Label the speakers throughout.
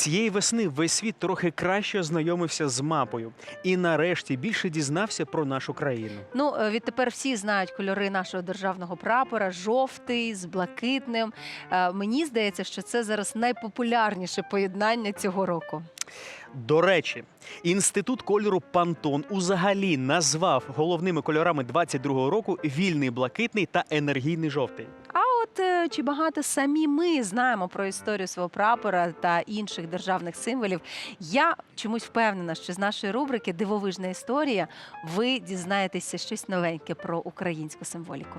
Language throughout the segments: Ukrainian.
Speaker 1: Цієї весни весь світ трохи краще ознайомився з мапою і нарешті більше дізнався про нашу країну.
Speaker 2: Ну, е, відтепер всі знають кольори нашого державного прапора: жовтий з блакитним. Е, Мені здається, що це зараз найпопулярніше поєднання цього року.
Speaker 1: До речі, інститут кольору Пантон узагалі назвав головними кольорами 22-го року вільний блакитний та енергійний жовтий.
Speaker 2: От е, чи багато самі ми знаємо про історію свого прапора та інших державних символів? Я чомусь впевнена, що з нашої рубрики Дивовижна історія ви дізнаєтеся щось новеньке про українську символіку.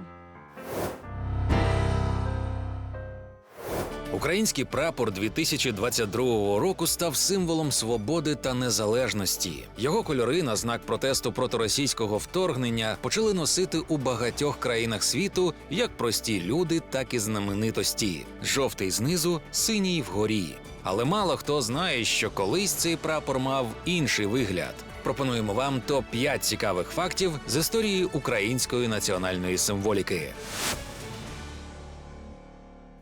Speaker 3: Український прапор 2022 року став символом свободи та незалежності. Його кольори на знак протесту проти російського вторгнення почали носити у багатьох країнах світу як прості люди, так і знаменитості. Жовтий знизу, синій вгорі. Але мало хто знає, що колись цей прапор мав інший вигляд. Пропонуємо вам топ 5 цікавих фактів з історії української національної символіки.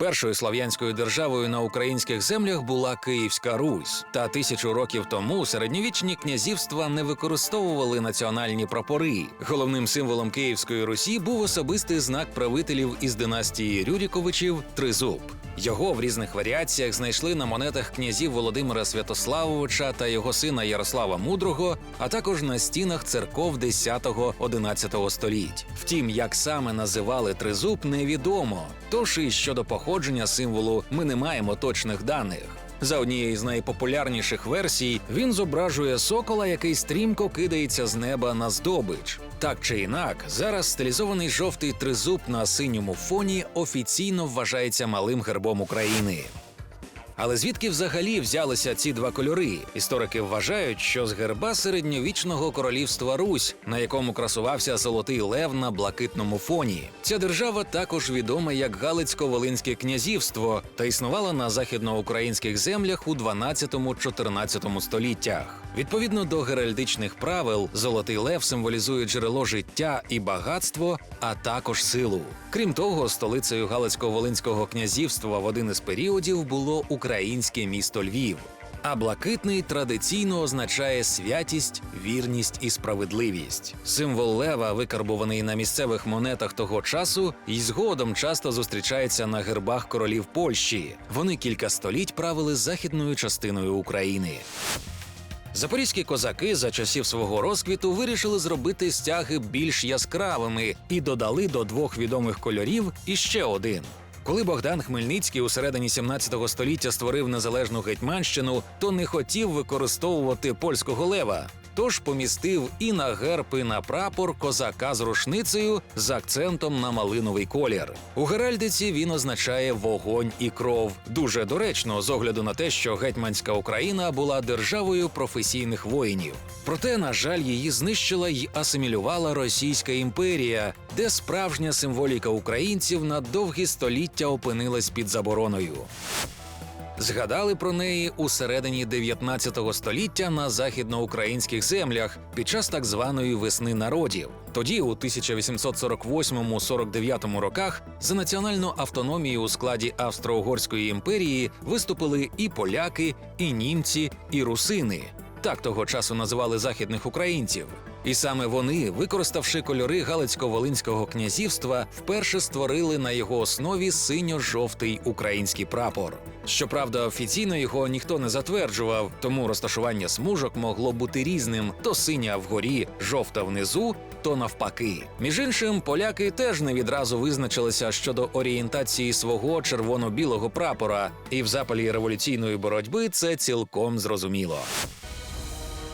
Speaker 3: Першою слов'янською державою на українських землях була Київська Русь. Та тисячу років тому середньовічні князівства не використовували національні прапори. Головним символом Київської Русі був особистий знак правителів із династії Рюріковичів Тризуб. Його в різних варіаціях знайшли на монетах князів Володимира Святославовича та його сина Ярослава Мудрого, а також на стінах церков 10-11 століть. Втім, як саме називали тризуб, невідомо. Тож і щодо походження символу ми не маємо точних даних. За однією з найпопулярніших версій, він зображує сокола, який стрімко кидається з неба на здобич. Так чи інак, зараз стилізований жовтий тризуб на синьому фоні офіційно вважається малим гербом України. Але звідки взагалі взялися ці два кольори? Історики вважають, що з герба середньовічного королівства Русь, на якому красувався золотий лев на блакитному фоні. Ця держава також відома як Галицько-Волинське князівство та існувала на західноукраїнських землях у 12-14 століттях. Відповідно до геральдичних правил, золотий лев символізує джерело життя і багатство, а також силу. Крім того, столицею Галицько-Волинського князівства в один із періодів було українське місто Львів. А блакитний традиційно означає святість, вірність і справедливість. Символ лева, викарбований на місцевих монетах того часу, і згодом часто зустрічається на гербах королів Польщі. Вони кілька століть правили західною частиною України. Запорізькі козаки за часів свого розквіту вирішили зробити стяги більш яскравими і додали до двох відомих кольорів іще один. Коли Богдан Хмельницький у середині 17 століття створив незалежну гетьманщину, то не хотів використовувати польського лева. Тож помістив і на герб, і на прапор козака з рушницею з акцентом на малиновий колір. У геральдиці він означає вогонь і кров. Дуже доречно з огляду на те, що гетьманська Україна була державою професійних воїнів. Проте, на жаль, її знищила й асимілювала Російська імперія, де справжня символіка українців на довгі століття опинилась під забороною. Згадали про неї у середині 19 століття на західноукраїнських землях під час так званої весни народів. Тоді, у 1848-49 роках, за національну автономію у складі Австро-Угорської імперії виступили і поляки, і німці, і русини. Так того часу називали західних українців. І саме вони, використавши кольори Галицько-Волинського князівства, вперше створили на його основі синьо-жовтий український прапор. Щоправда, офіційно його ніхто не затверджував, тому розташування смужок могло бути різним: то синя вгорі, жовта внизу, то навпаки. Між іншим, поляки теж не відразу визначилися щодо орієнтації свого червоно-білого прапора, і в запалі революційної боротьби це цілком зрозуміло.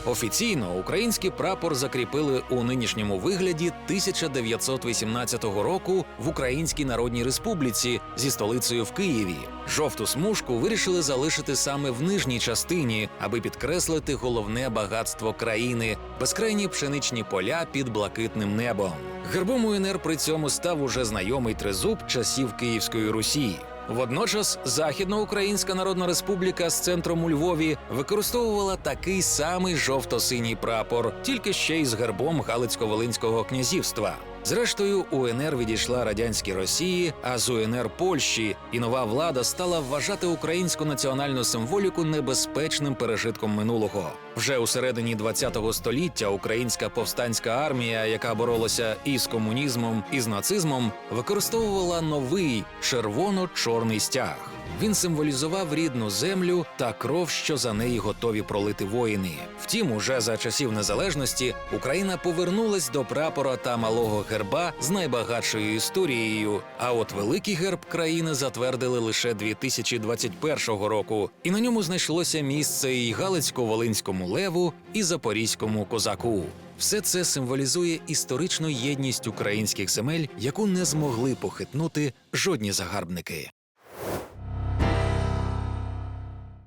Speaker 3: Офіційно український прапор закріпили у нинішньому вигляді 1918 року в Українській Народній Республіці зі столицею в Києві. Жовту смужку вирішили залишити саме в нижній частині, аби підкреслити головне багатство країни безкрайні пшеничні поля під блакитним небом. Гербом УНР при цьому став уже знайомий тризуб часів Київської Русі. Водночас Західноукраїнська Народна Республіка з центром у Львові використовувала такий самий жовто-синій прапор, тільки ще й з гербом Галицько-Волинського князівства. Зрештою, УНР відійшла радянській Росії, а з УНР Польщі, і нова влада стала вважати українську національну символіку небезпечним пережитком минулого. Вже у середині ХХ століття українська повстанська армія, яка боролася і з комунізмом, і з нацизмом, використовувала новий червоно-чорний стяг. Він символізував рідну землю та кров, що за неї готові пролити воїни. Втім, уже за часів незалежності Україна повернулась до прапора та малого герба з найбагатшою історією. А от великий герб країни затвердили лише 2021 року, і на ньому знайшлося місце і Галицько-Волинському леву, і Запорізькому козаку. Все це символізує історичну єдність українських земель, яку не змогли похитнути жодні загарбники.